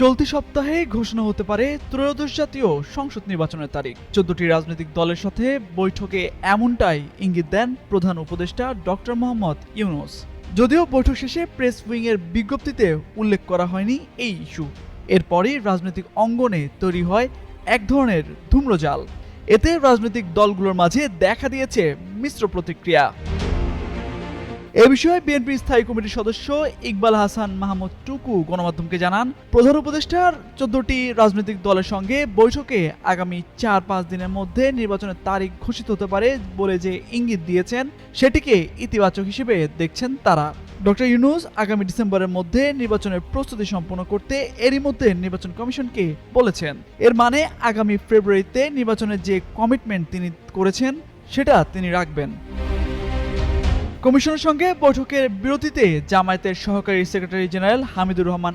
চলতি সপ্তাহে ঘোষণা হতে পারে ত্রয়োদশ জাতীয় সংসদ নির্বাচনের তারিখ। চোদ্দটি রাজনৈতিক দলের সাথে বৈঠকে এমনটাই ইঙ্গিত দেন প্রধান উপদেষ্টা ডক্টর মোহাম্মদ ইউনুস। যদিও বৈঠক শেষে প্রেস উইংয়ের বিজ্ঞপ্তিতে উল্লেখ করা হয়নি এই ইস্যু। এরপরই রাজনৈতিক অঙ্গনে তৈরি হয় এক ধরনের ধূম্রজাল। এতে রাজনৈতিক দলগুলোর মাঝে দেখা দিয়েছে মিশ্র প্রতিক্রিয়া। এ বিষয়ে বিএনপির স্থায়ী কমিটির সদস্য ইকবাল হাসান মাহমুদ টুকু গণমাধ্যমকে জানান। প্রধান উপদেষ্টার চোদ্দটি রাজনৈতিক দলের সঙ্গে বৈঠকে আগামী চার পাঁচ দিনের মধ্যে নির্বাচনের তারিখ ঘোষিত হতে পারে বলে যে ইঙ্গিত দিয়েছেন, সেটিকে ইতিবাচক হিসেবে দেখছেন তারা। ডক্টর ইউনুস আগামী ডিসেম্বরের মধ্যে নির্বাচনের প্রস্তুতি সম্পন্ন করতে এরই মধ্যে নির্বাচন কমিশনকে বলেছেন। এর মানে আগামী ফেব্রুয়ারিতে নির্বাচনের যে কমিটমেন্ট তিনি করেছেন, সেটা তিনি রাখবেন। কমিশনের সঙ্গে বৈঠকের বিরতিতে জামায়াতের সহকারী সেক্রেটারি জেনারেল হামিদুর রহমান